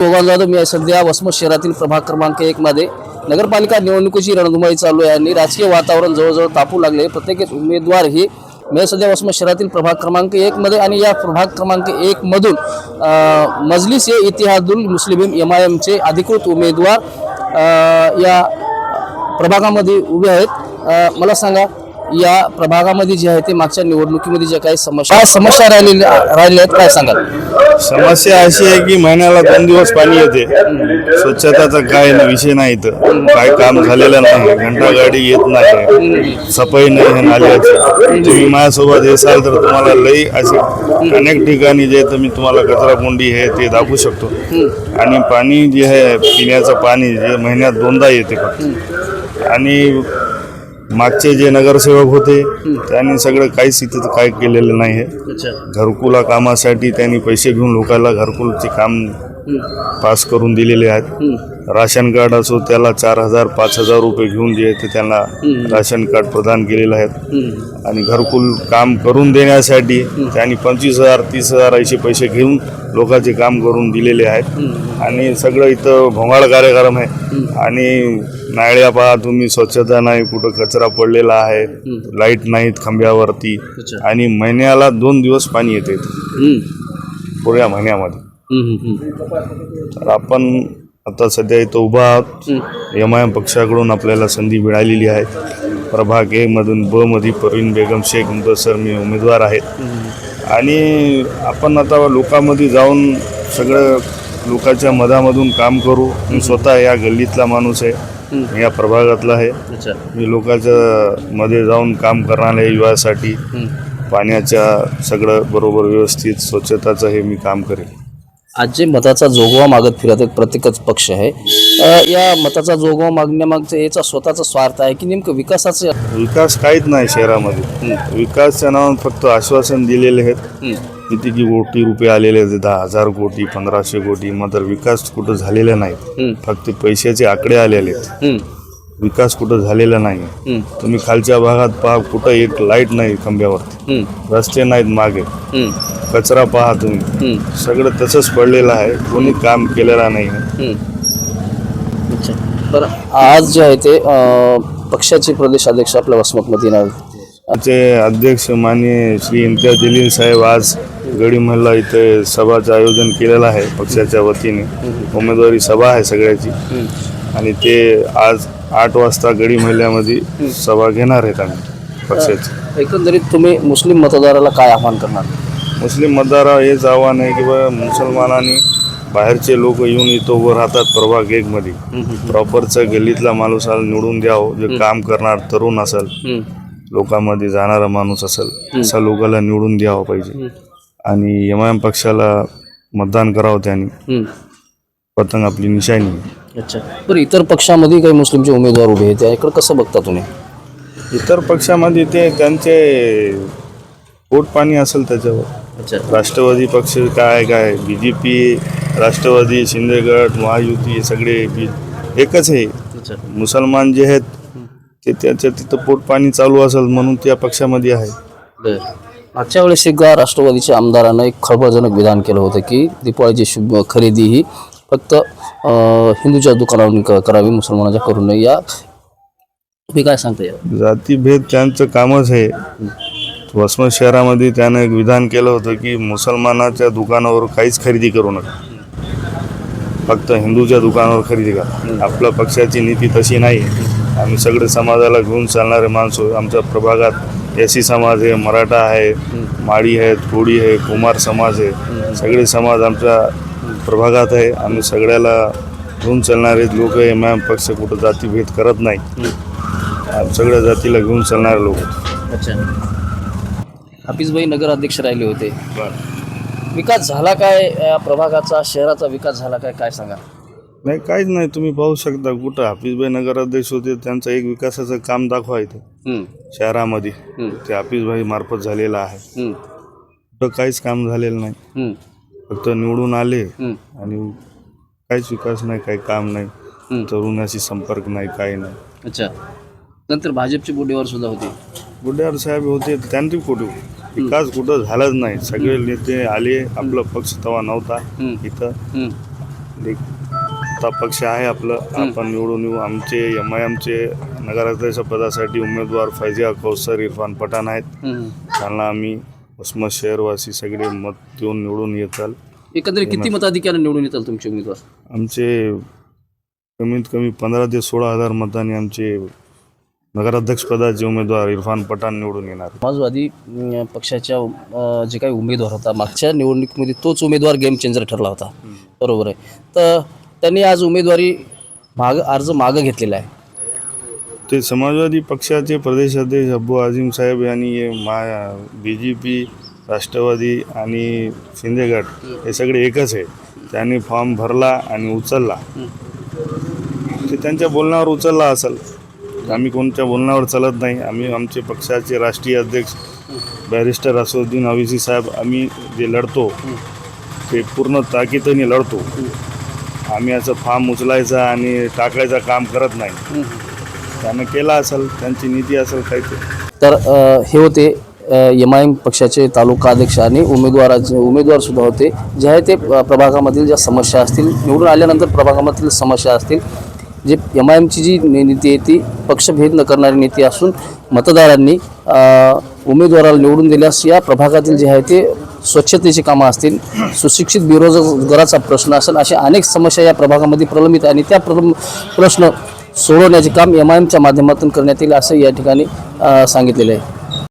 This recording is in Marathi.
भगवान जाधव मी सध्या वसमत शहरातील प्रभाग क्रमांक एक मध्ये नगरपालिका निवडणुकीची रणधुमाई चालू आहे आणि राजकीय वातावरण जवळजवळ तापू लागले. प्रत्येक उमेदवार हे मी सध्या वसमत शहरातील प्रभाग क्रमांक एक मध्ये आणि या प्रभाग क्रमांक एक मधून मजलिस ए इतिहादुल मुस्लिम एम आय एमचे अधिकृत उमेदवार या प्रभागामध्ये उभे आहेत. मला सांगा या प्रभागामध्ये जे आहे ते मागच्या निवडणुकीमध्ये ज्या काही समस्या समस्या राहिलेल्या राहिल्या आहेत काय सांगाल? समस्या अशी आहे की महिन्याला दोन दिवस पाणी येते. स्वच्छताचा काय विषय नाही तर काय काम झालेलं नाही. घंटा गाडी येत नाही. सफाई नाही हे नाल्याची. तुम्ही माझ्यासोबत येसाल तर तुम्हाला लई असे अनेक ठिकाणी जे तर मी तुम्हाला कचरा कोंडी हे ते दाखवू शकतो. आणि पाणी जे आहे पिण्याचं पाणी जे महिन्यात दोनदा येते आणि मागचे जे नगरसेवक होते त्यांनी सगळं काहीच इथं काय केलेलं नाही आहे घरकुला कामासाठी त्यांनी पैसे घेऊन लोकांना घरकुलचे काम पास करून दिलेले आहेत. राशन कार्ड असो त्याला चार हजार पाच हजार रुपये घेऊन जे आहे ते त्यांना राशन कार्ड प्रदान केलेलं आहेत. आणि घरकुल काम करून देण्यासाठी त्यांनी पंचवीस हजार तीस हजार असे पैसे घेऊन लोकांचे काम करून दिलेले आहेत. आणि सगळं इथं भोंगाळ कार्यक्रम आहे. आणि नाळ्या पहा तुम्ही स्वच्छता नाही कुठं कचरा पडलेला आहे लाइट नाहीत खांब्यावरती. आणि महिन्याला दोन दिवस पाणी येते. पुऱ्या महिन्यामध्ये. तर आपण आता सध्या इथं उभा आहोत. एम आय एम पक्षाकडून आपल्याला संधी मिळालेली आहे. प्रभाग ए मधून ब मध्ये परवीन बेगम शेख मुदसर मी उमेदवार आहेत. आणि आपण आता लोकांमध्ये जाऊन सगळं लोकांच्या मधामधून काम करू. मी स्वतः या गल्लीतला माणूस आहे. या प्रभागातला आहे. मी लोकांच्या मध्ये जाऊन काम करणार आहे युवासाठी. पाण्याच्या सगळं बरोबर व्यवस्थित स्वच्छताचं हे मी काम करेल. आज जे मताचा जोगवा मागत फिरत एक प्रत्येकच पक्ष आहे. या मताचा जोगवा मागण्यामागचं याचा स्वतःचा स्वार्थ आहे की नेमकं विकासाचं विकास काहीच नाही शहरामध्ये. विकासच्या नावात फक्त आश्वासन दिलेले आहेत. किती की कोटी रुपये आलेले आहेत. दहा हजार कोटी पंधराशे कोटी मात्र विकास कुठं झालेला नाही. फक्त पैशाचे आकडे आलेले आहेत. विकास कुठं झालेला नाही. तुम्ही खालच्या भागात पहा कुठं एक लाइट नाही खांब्यावरती. रस्ते नाहीत मागे. कचरा पहा तुम्ही. सगळं तसंच पडलेलं आहे. कोणी काम केलेलं नाही. बरं. आज जे आहे ते पक्षाचे प्रदेश अध्यक्ष आपल्या वसमतमध्ये येणार आमचे अध्यक्ष माननीय श्री इम्तियाज जलील साहेब आज गडी महिला इथे सभाचं आयोजन केलेलं आहे पक्षाच्या वतीने. उमेदवारी सभा आहे सगळ्याची. आणि ते आज आठ वाजता गडी महिल्यामध्ये सभा घेणार आहेत आम्ही पक्षाची. एकंदरीत तुम्ही मुस्लिम मतदाराला काय आव्हान करणार? मुस्लिम मतदारा हेच आव्हान आहे की बा मुसलमानांनी बाहेरचे लोक येऊन इथं उभं राहतात प्रभाग एकमध्ये. प्रॉपरचा गल्लीतला माणूस आला निवडून द्यावं. जे काम करणार तरुण असेल. लोकांमध्ये जाणारा माणूस असेल अशा लोकांना निवडून द्यावं पाहिजे. आणि एम पक्षाला मतदान करावं त्यांनी. पतंग आपली निशाणी आहे. अच्छा. बरं इतर पक्षामध्ये काही मुस्लिमचे उमेदवार उभे आहेत त्याकडे कसं बघता तुम्ही? इतर पक्षामध्ये ते त्यांचे पोट पाणी असेल त्याच्यावर. अच्छा. राष्ट्रवादी पक्ष काय काय? B J P Rashtrawadi शिंदेगड Mahayuti हे सगळे बी एकच आहे. अच्छा. मुसलमान जे आहेत ते त्याच्या तिथं पोट पाणी चालू असेल म्हणून त्या पक्षामध्ये आहे. बर. मागच्या वेळेस एकदा राष्ट्रवादीच्या आमदारानं एक खळबळजनक विधान केलं होतं की दीपावळीची शुभ खरेदी ही फक्त हिंदूच्या दुकानावरून करावी मुसलमानाच्या करू नये. या तुम्ही काय सांगता या जातीभेद त्यांचं कामच आहे. वसमत शहरामध्ये त्यानं एक विधान केलं होतं की मुसलमानाच्या दुकानावर काहीच खरेदी करू नका. फक्त हिंदूच्या दुकानावर खरेदी करा. आपल्या पक्षाची नीती तशी नाही. आम्ही सगळे समाजाला घेऊन चालणारे माणसं. आमच्या प्रभागात एसी समाज आहे मराठा आहे माळी आहेत कोळी आहे कुमार समाज आहे. सगळे समाज आमच्या प्रभागात आहे आम्ही सगळ्याला घेऊन चालणारे लोक एम आय एम पक्ष कुठं जातीभेद करत नाही. सगळ्या जातीला घेऊन चालणारे लोक अच्छा. हाफिजभाई नगर अध्यक्ष राहिले होते. विकास झाला काय या प्रभागाचा शहराचा विकास झाला काय काय सांगा? नाही काहीच नाही. तुम्ही पाहू शकता कुठं हाफिजभाई नगर अध्यक्ष होते त्यांचं एक विकासाचं काम दाखवा इथं. शहरामध्ये. ते हाफिजभाई मार्फत झालेलं आहे. कुठं काहीच काम झालेलं नाही. फक्त निवडून आले आणि काहीच विकास नाही काही काम नाही. तरुणाशी संपर्क नाही काही नाही. अच्छा. नंतर भाजपची बोटीवर सुद्धा होती. गुड्यार साहेब होते त्यांचे कुठे विकास कुठं झालाच नाही. सगळे नेते आले आपला पक्ष तेव्हा नव्हता. इथं. आता पक्ष आहे आपलं. आपण निवडून येऊ. आमचे एम आय एमचे नगराध्यक्ष पदासाठी उमेदवार फैजिया कौसर इरफान पठाण आहेत. त्यांना आम्ही वसमत शहरवासी सगळे मत देऊन निवडून येताल. एकंदरीत किती मताधिक्याने निवडून येतात तुमचे उमेदवार? आमचे कमीत कमी पंधरा ते सोळा हजार मतांनी आमचे नगराध्यक्षपदाचे उमेदवार इरफान पठाण निवडून येणार. समाजवादी अं, पक्षाच्या अं, जे काही उमेदवार होता मागच्या निवडणुकीमध्ये तोच उमेदवार गेम चेंजर ठरला होता. बरोबर आहे. तर त्यांनी आज उमेदवारी माग अर्ज मागं घेतलेला आहे. ते समाजवादी पक्षाचे प्रदेशाध्यक्ष अब्बू आझिम साहेब यांनी मा बी जे पी राष्ट्रवादी आणि शिंदेगड हे सगळे एकच आहे. त्यांनी फॉर्म भरला आणि उचलला. ते त्यांच्या बोलण्यावर उचलला असेल. आम्ही कोणत्या बोलण्यावर चालत नाही. आम्ही आमचे पक्षाचे राष्ट्रीय अध्यक्ष बॅरिस्टर असुद्दीन अविसी साहेब आम्ही जे लढतो ते पूर्ण ताकीदीने लढतो. आम्ही असं फॉर्म उचलायचा आणि टाकायचं काम करत नाही. त्यानं केला असेल त्यांची नीती असेल काहीतरी तर. अ, हे होते एम आय एम पक्षाचे तालुका अध्यक्ष आणि उमेदवाराचे उमेदवार सुद्धा होते जे आहे ते अ, प्रभागामधील ज्या समस्या असतील निवडून आल्यानंतर प्रभागामधील समस्या असतील जे एम आय एमची जी नि- नीती आहे ती पक्षभेद न करणारी नीती असून मतदारांनी अ, उमेदवाराला निवडून दिल्यास या प्रभागातील जे आहे ते स्वच्छतेची कामं असतील सुशिक्षित बेरोजगाराचा प्रश्न असेल अशा अनेक समस्या या प्रभागामध्ये प्रलंबित आहे आणि त्या प्रलंब प्रश्न सोडवण्याचे काम एम आय एमच्या माध्यमातून करण्यात येईल असं या ठिकाणी सांगितलेलं आहे.